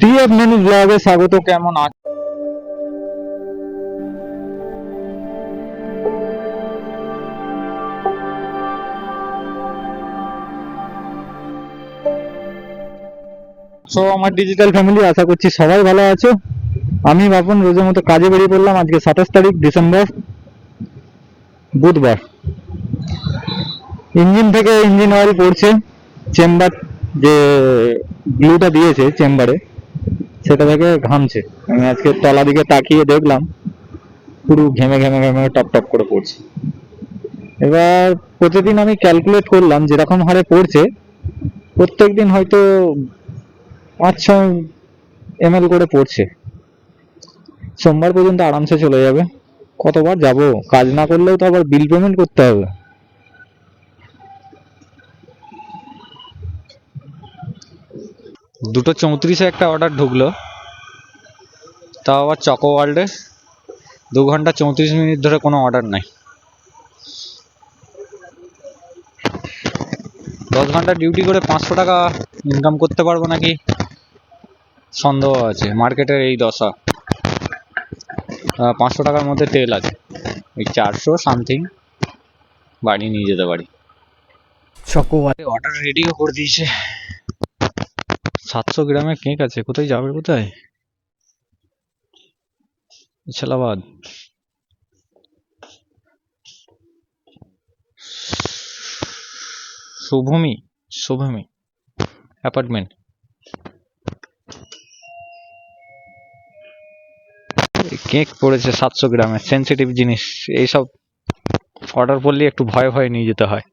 TF menu ব্লগে স্বাগত, কেমন আছো সো আমার ডিজিটাল ফ্যামিলি আশা করছি সবাই ভালো আছো। আমি বাপন রোজের মতো কাজে বেরিয়ে পড়লাম। আজকে সাতাশ তারিখ, ডিসেম্বর, বুধবার। ইঞ্জিন থেকে ইঞ্জিন অয়েল পড়ছে। চেম্বার যে গ্লুটা দিয়েছে চেম্বারে। সেটা থেকে ঘামছে। আমি আজকে তলা দিকে তাকিয়ে দেখলাম, পুরো ঘেমে ঘেমে ঘেমে টপ টপ করে পড়ছে। এবার প্রতিদিন আমি ক্যালকুলেট করলাম যেরকম হারে পড়ছে, প্রত্যেকদিন হয়তো পাঁচ ছ এম করে পড়ছে। সোমবার পর্যন্ত আরামসে চলে যাবে। কতবার যাব? কাজ না করলেও তো আবার বিল পেমেন্ট করতে হবে। দুটো চৌত্রিশে একটা অর্ডার ঢুকলো। তাও আবার চকো ওয়ার্ল্ডে দু ঘণ্টা চৌত্রিশ মিনিট ধরে কোনো অর্ডার নাই। দশ ঘণ্টা ডিউটি করে পাঁচশো টাকা ইনকাম করতে পারব নাকি? সন্দেহ আছে মার্কেটের এই দশা। পাঁচশো টাকার মধ্যে তেল আছে। ওই চারশো সামথিং বাড়ি নিয়ে যেতে পারি। চকোবারে অর্ডার রেডিও করে দিয়েছে। সাতশো গ্রামের কেক আছে, কোথায় যাবে কোথায়? ইসলামাবাদ। শুভমি শুভমি, অ্যাপার্টমেন্ট। কেক পড়েছে সাতশো গ্রামে, সেন্সিটিভ জিনিস, এইসব অর্ডার করলে একটু ভয়ে ভয়ে নিয়ে যেতে হয়।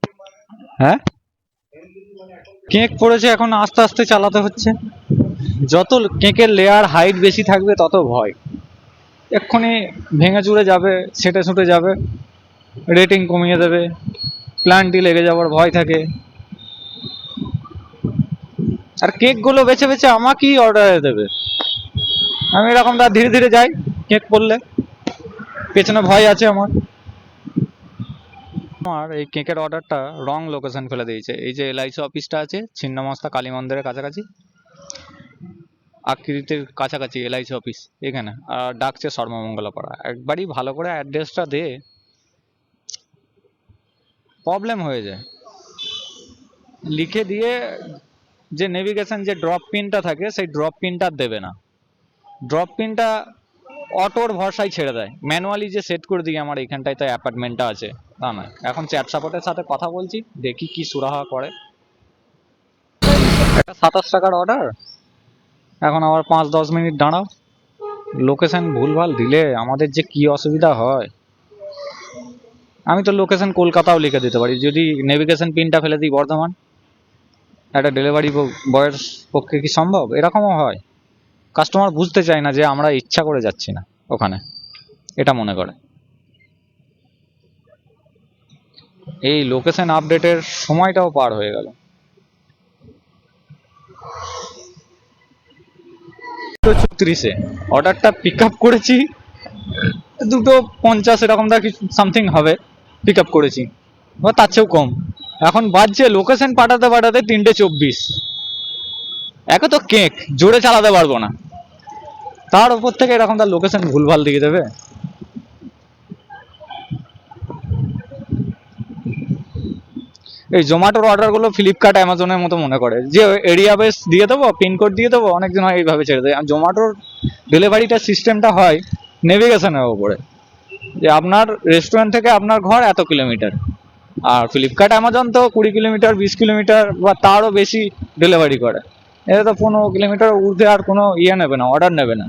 হ্যাঁ? কেক পড়েছে এখন আস্তে আস্তে চালাতে হচ্ছে। যত কেকের লেয়ার হাইট বেশি থাকবে, তত ভয়। এক্ষুনি ভেঙে চুরে যাবে, ছেটে ছুটে যাবে রেটিং কমিয়ে দেবে প্ল্যান্টই লেগে যাওয়ার ভয় থাকে। আর কেকগুলো বেছে বেছে আমাকেই অর্ডারে দেবে। আমি এরকম তার ধীরে ধীরে যাই, কেক পড়লে। পেছনে ভয় আছে আমার। আমার এই কেকের অর্ডারটা রং লোকেশন ফেলে দিয়েছে। এই যে এলআইসি অফিসটা আছে, ছিন্নমস্তা কালী মন্দিরের কাছাকাছি। আকৃতির কাছাকাছি এলআইসি অফিস, এখানে। আর ডাকছে সর্বমঙ্গলা পাড়া একবারই ভালো করে অ্যাড্রেসটা দে। প্রবলেম হয়ে যায়। লিখে দিয়ে যে নেভিগেশন যে ড্রপ পিনটা থাকে, সেই ড্রপ পিনটা দেবে না। ড্রপ পিনটা অটোর ভরসায় ছেড়ে দেয়। ম্যানুয়ালি যে সেট করে দিই আমার এইখানটায় তো অ্যাপার্টমেন্টটা আছে। তা নয়। এখন চ্যাট সাপোর্টের সাথে কথা বলছি, দেখি কি সুরাহা করে। একটা সাতাশ টাকার অর্ডার এখন আবার পাঁচ দশ মিনিট দাঁড়াও। লোকেশন ভুলভাল দিলে আমাদের যে কি অসুবিধা হয়। আমি তো লোকেশন কলকাতাও লিখে দিতে পারি। যদি নেভিগেশন পিনটা ফেলে দিই বর্ধমান, একটা ডেলিভারি বয়ের পক্ষে কি সম্ভব? এরকমও হয়। কাস্টমার বুঝতে চায় না যে আমরা ইচ্ছা করে যাচ্ছি না ওখানে। এটা মনে করে। এই লোকেশন আপডেটের সময়টাও পার হয়ে গেল। চৌত্রিশে। অর্ডারটা পিক আপ করেছি। দুটো পঞ্চাশ এরকম দা কিছু সামথিং হবে। পিক আপ করেছি। বা তার চেয়েও কম। এখন বাজছে লোকেশন পাঠাতে পাঠাতে তিনটে চব্বিশ। একে তো কেক, জোরে চালাতে পারব না। তার উপর থেকে এরকম তার লোকেশন ভুলভাল দিয়ে দেবে। এই জোম্যাটোর অর্ডারগুলো ফ্লিপকার্ট অ্যামাজনের মতো মনে করে। যে এরিয়া বেস দিয়ে দেবো পিনকোড দিয়ে দেবো, অনেকজন হয় এইভাবে ছেড়ে দেয়। আর জোম্যাটোর ডেলিভারিটার সিস্টেমটা হয় নেভিগেশনের ওপরে যে আপনার রেস্টুরেন্ট থেকে আপনার ঘর এত কিলোমিটার আর ফ্লিপকার্ট অ্যামাজন তো কুড়ি কিলোমিটার বিশ কিলোমিটার বা তারও বেশি ডেলিভারি করে। এটা তো পনেরো কিলোমিটার ঊর্ধ্বে আর কোনো ইয়ে নেবে না অর্ডার নেবে না।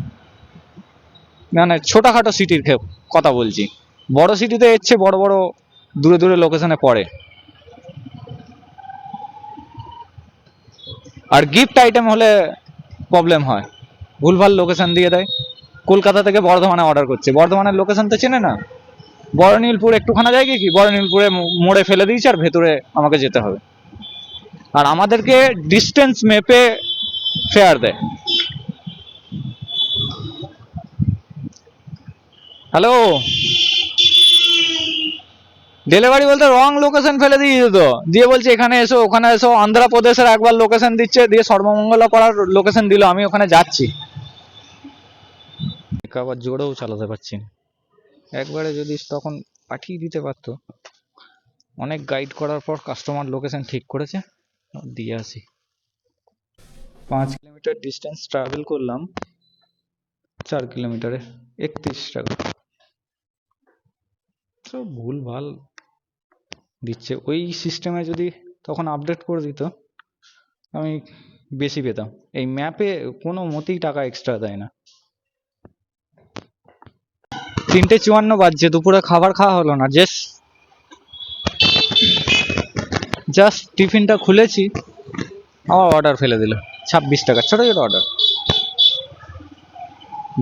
মানে ছোটোখাটো সিটির কথা বলছি। বড় সিটিতে এসছে বড় বড় দূরে দূরে লোকেশনে পড়ে। আর গিফট আইটেম হলে প্রবলেম হয়। ভুলভাল লোকেশন দিয়ে দেয়। কলকাতা থেকে বর্ধমানে অর্ডার করছে। বর্ধমানের লোকেশন তো চেনে না। বড়নীলপুর একটুখানা জায়গায় কি? বড়নীলপুরে মো- মোড়ে ফেলে দিয়েছে আর ভেতরে আমাকে যেতে হবে। আর আমাদেরকে ডিস্টেন্স মেপে ফেয়ার দেয়। হ্যালো ডেলিভারি বলতে রং লোকেশন ফেলে দিয়ে দিত। দিয়ে বলছে, এখানে এসো, ওখানে এসো, অন্ধ্রপ্রদেশের একবার লোকেশন দিচ্ছে, দিয়ে সর্বমঙ্গলা পাড়ার লোকেশন দিল, আমি ওখানে যাচ্ছি। আবার জোরেও চালাতে পারছি না। একবারে যদি তখন পাঠিয়ে দিতে পারতো, অনেক গাইড করার পর কাস্টমার লোকেশন ঠিক করেছে। দিয়ে আসি। পাঁচ কিলোমিটার ডিস্টেন্স ট্রাভেল করলাম, চার কিলোমিটারে, একত্রিশ টাকা। তো ভুল ভালো দিচ্ছে। ওই সিস্টেমে যদি তখন আপডেট করে দিত, আমি বেশি পেতাম। এই ম্যাপে কোনো মতেই টাকা এক্সট্রা দেয় না। তিনটে চুয়ান্ন বাজছে, দুপুরে খাবার খাওয়া হলো না জাস্ট জাস্ট টিফিনটা খুলেছি। আমার অর্ডার ফেলে দিল। ছাব্বিশ টাকা, ছোটো ছোটো অর্ডার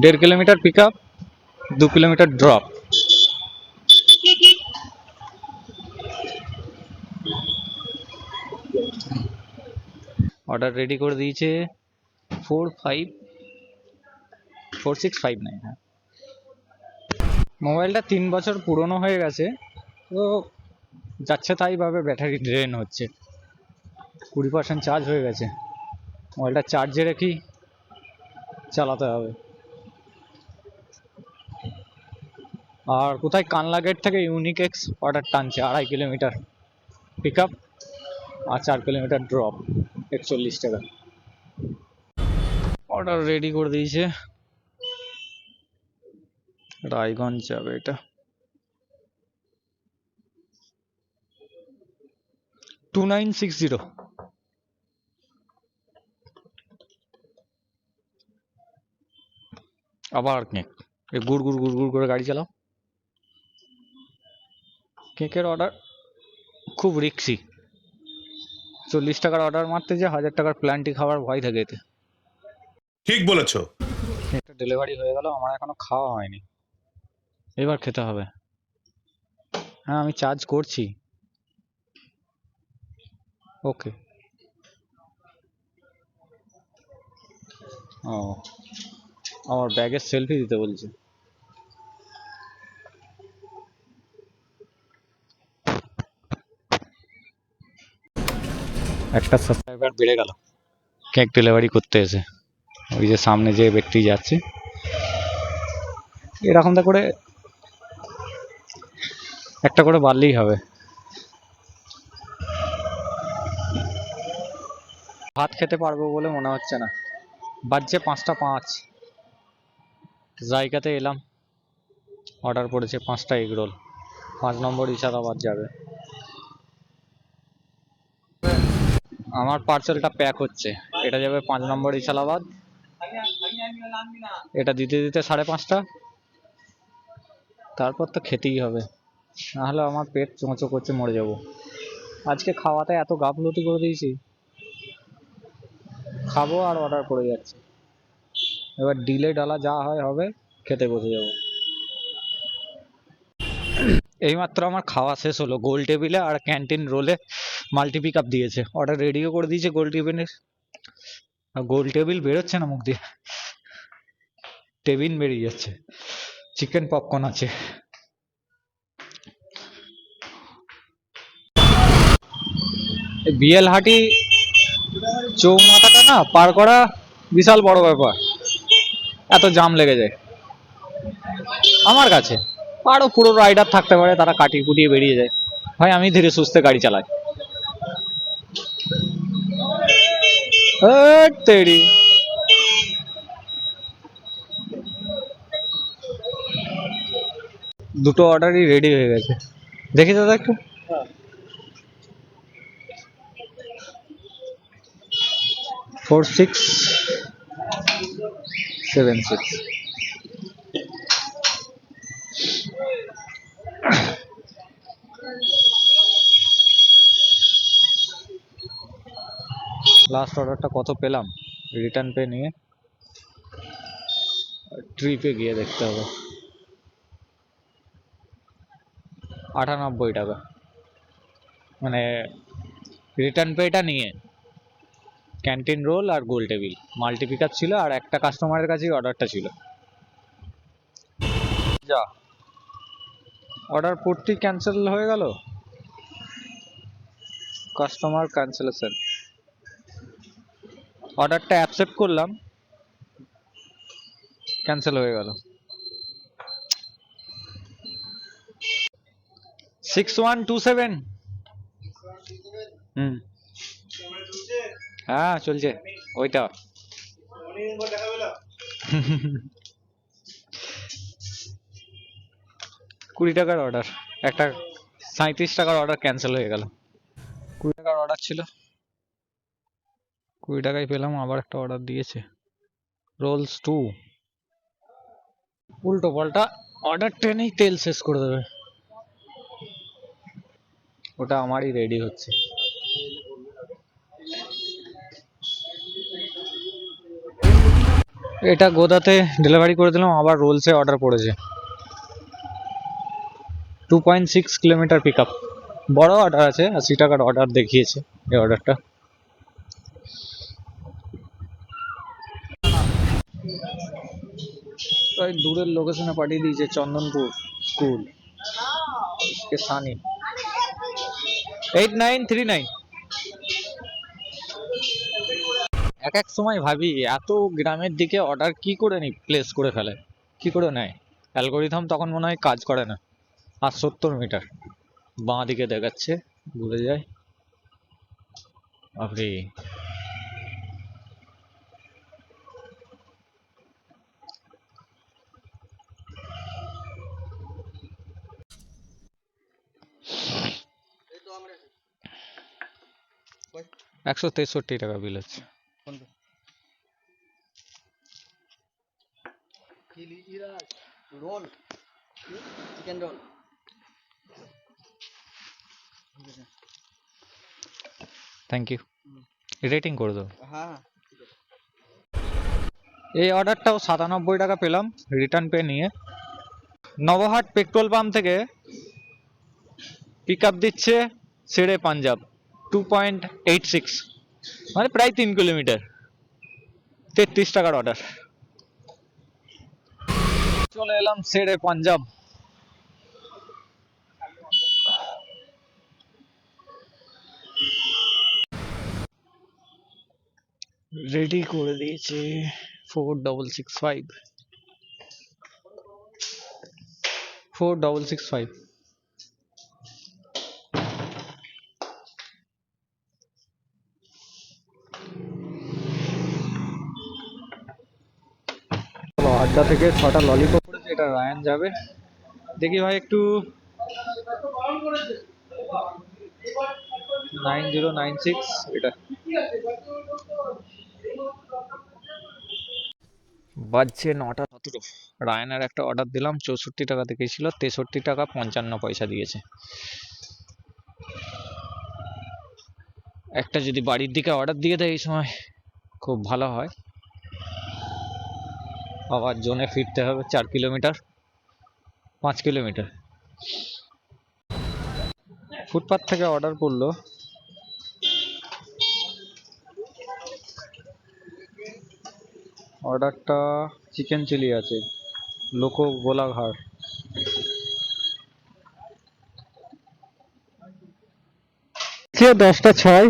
দেড় কিলোমিটার পিক আপ দু কিলোমিটার ড্রপ অর্ডার রেডি করে দিয়েছে four five four six five nine হ্যাঁ। মোবাইলটা তিন বছর পুরনো হয়ে গেছে। তো যাচ্ছে তাই ভাবে ব্যাটারি ড্রেন হচ্ছে। কুড়ি পার্সেন্ট চার্জ হয়ে গেছে। মোবাইলটা চার্জে রেখি চালাতে হবে। আর কোথায় কানলা গেট থেকে ইউনিক এক্স অর্ডার টানছে? আড়াই কিলোমিটার পিক আপ আর চার কিলোমিটার ড্রপ একচল্লিশ টাকা। অর্ডার রেডি করে দিয়েছে। রায়গঞ্জ যাবে এটা। টু নাইন সিক্স জিরো আবার কেক গুড় গুড় গুড় গুড় করে গাড়ি চালাও। কেকের অর্ডার খুব রিক্সি। চল্লিশ টাকার অর্ডার মারতে যে হাজার টাকার প্ল্যান্টি খাওয়ার ভয় থাকে এতে। ঠিক বলেছ। একটা ডেলিভারি হয়ে গেল আমার এখনও খাওয়া হয়নি। এবার খেতে হবে। হ্যাঁ আমি চার্জ করছি। ওকে। ও আমার ব্যাগের সেলফি দিতে বলছে। একটা সাবস্ক্রাইবার বেড়ে গেল। কেক ডেলিভারি করতে এসে। ওই যে সামনে যে ব্যক্তি যাচ্ছে। এরকমটা করে একটা করে বাড়লেই হবে। ভাত খেতে পারব বলে মনে হচ্ছে না। বাজছে পাঁচটা পাঁচ। জায়গাতে এলাম। অর্ডার পড়েছে পাঁচটা এগ রোল। পাঁচ নম্বর ইশারাবাদ যাবে। আমার পার্সেলটা প্যাক হচ্ছে। এটা যাবে পাঁচ নম্বর ইশালাবাদ এটা দিতে দিতে সাড়ে পাঁচটা। তারপর তো খেতেই হবে। নাহলে আমার পেট চোঁচো করছে, মরে যাব। আজকে খাওয়াতে এত গাফলতি করে দিয়েছি। খাব আর অর্ডার করে যাচ্ছে। এবার ডিলে ডালা যা হয় হবে, খেতে বসে যাব। এইমাত্র আমার খাওয়া শেষ হলো। গোল টেবিলে আর ক্যান্টিন রোলে মাল্টি পিক আপ দিয়েছে। অর্ডার রেডিও করে দিয়েছে গোল টেবিলের। গোল টেবিল বেরোচ্ছে না মুখ দিয়ে। টেবিল বেরিয়ে যাচ্ছে। চিকেন পপকর্ন আছে। এই বিএলহাটি চৌমাথাটা না পার করা বিশাল বড় ব্যাপার। এত জাম লেগে যায়। আমার কাছে। আরও পুরো রাইডার থাকতে পারে, তারা কাটিয়ে কুটিয়ে বেরিয়ে যায়। ভাই, আমি ধীরে সুস্থে গাড়ি চালাই। দুটো অর্ডারই রেডি হয়ে গেছে। দেখি দাদা একটু। Four six seven six last অর্ডারটা কত পেলাম? রিটার্ন পে নিয়ে। ট্রিপে গিয়ে দেখতে হবে। আটানব্বই টাকা। মানে রিটার্ন পেটা নিয়ে। ক্যান্টিন রোল আর গোল টেবিল। মাল্টি পিক ছিল আর একটা কাস্টমারের কাছেই অর্ডারটা ছিল। যা। অর্ডার পড়তেই ক্যান্সেল হয়ে গেল? Customer cancellation. অর্ডারটা অ্যাকসেপ্ট করলাম। ক্যান্সেল হয়ে গেল। Six one two seven. হুম। হ্যাঁ চলছে। ওইটা কুড়ি টাকার অর্ডার একটা সাঁত্রিশ টাকার অর্ডার ক্যান্সেল হয়ে গেল। কুড়ি টাকার অর্ডার ছিল। কুড়ি টাকায় পেলাম, আবার একটা অর্ডার দিয়েছে। রোলস টু উল্টো পাল্টা অর্ডার টেনেই তেল শেষ করে দেবে। ওটা আমারই রেডি হচ্ছে। এটা গোদাতে ডেলিভারি করে দিলাম আবার রোলসে অর্ডার পড়েছে। Two point six kilometre pick up বড় অর্ডার আছে আশি টাকার অর্ডার দেখিয়েছে এই অর্ডারটা প্রায় দূরের লোকেশনে পাঠিয়ে দিয়েছে চন্দনপুর স্কুল সানি? এইট নাইন থ্রি নাইন এক এক সময় ভাবি, এত গ্রামের দিকে অর্ডার কি করে নি প্লেস করে ফেলে? কি করে নেয়? অ্যালগোরিথম তখন মনে হয় কাজ করে না। আর সত্তর মিটার বাঁ দিকে দেখাচ্ছে, ঘুরে যায়। বাপরে। একশো তেষট্টি টাকা বিল আছে। Roll. Chicken roll thank you rating করে দাও। হ্যাঁ এই অর্ডারটাও সাতানব্বই টাকা পেলাম রিটার্ন পে নিয়ে। নবহাট পেট্রোল পাম্প থেকে পিক আপ দিচ্ছে সেরে Punjab two point eight six মানে প্রায় তিন কিলোমিটার তেত্রিশ টাকার অর্ডার চলে এলাম সেরে পাঞ্জাব রেডি করে দিয়েছে four double six five four double six five আড্ডা থেকে ছটা ললিপপ এটা রায়ান যাবে। দেখি ভাই একটু নাইন জিরো নাইন সিক্স এটা। বাজছে নটা সতেরো। রায়নার একটা অর্ডার দিলাম চৌষট্টি টাকা থেকে ছিল তেষট্টি টাকা পঞ্চান্ন পয়সা দিয়েছে। একটা যদি বাড়ির দিকে অর্ডার দিয়ে দেয় এই সময় খুব ভালো হয়। আবার জোনে ফিরতে হবে চার কিলোমিটার, পাঁচ কিলোমিটার। ফুটপাথ থেকে অর্ডার করল। অর্ডারটা চিকেন চিলি আছে লোকো গোলাঘাট দশটা ছয়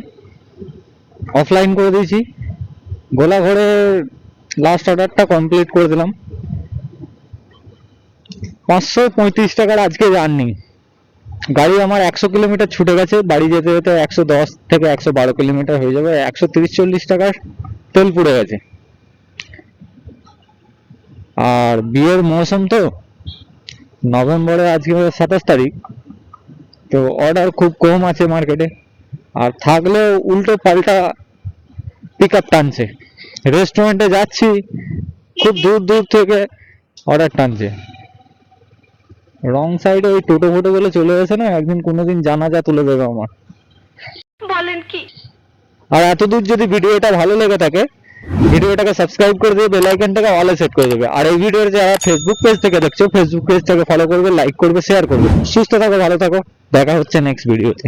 অফলাইন করে দিয়েছি। গোলাঘরে লাস্ট অর্ডারটা কমপ্লিট করে দিলাম। পাঁচশো পঁয়ত্রিশ টাকার আজকে জার্নি গাড়ি আমার একশো কিলোমিটার ছুটে গেছে, বাড়ি যেতে যেতে একশো দশ থেকে একশো বারো কিলোমিটার হয়ে যাবে, একশো তিরিশ চল্লিশ টাকার তেল পুড়ে গেছে। আর বিয়ের মৌসুম তো নভেম্বরে আজকে সাতাশ তারিখ, তো অর্ডার খুব কম আছে মার্কেটে আর থাকলেও উল্টো পাল্টা পিক আপ টানছে। রেস্টুরেন্টে যাচ্ছি খুব দূর দূর থেকে অর্ডার টানছে। রং সাইডে ওই টোটো ফোটো গুলো চলে গেছে না একদিন কোনোদিন জানাজা তুলে দেবে আমার। বলেন কি? আর এতদূর যদি ভিডিওটা ভালো লেগে থাকে ভিডিওটাকে সাবস্ক্রাইব করে দিয়ে বেল আইকনটাকে অলে সেট করে দেবে। আর এই ভিডিওর যারা ফেসবুক পেজ থেকে দেখছ ফেসবুক পেজটাকে ফলো করবে লাইক করবে শেয়ার করবে। সুস্থ থাকো ভালো থাকো। দেখা হচ্ছে নেক্সট ভিডিওতে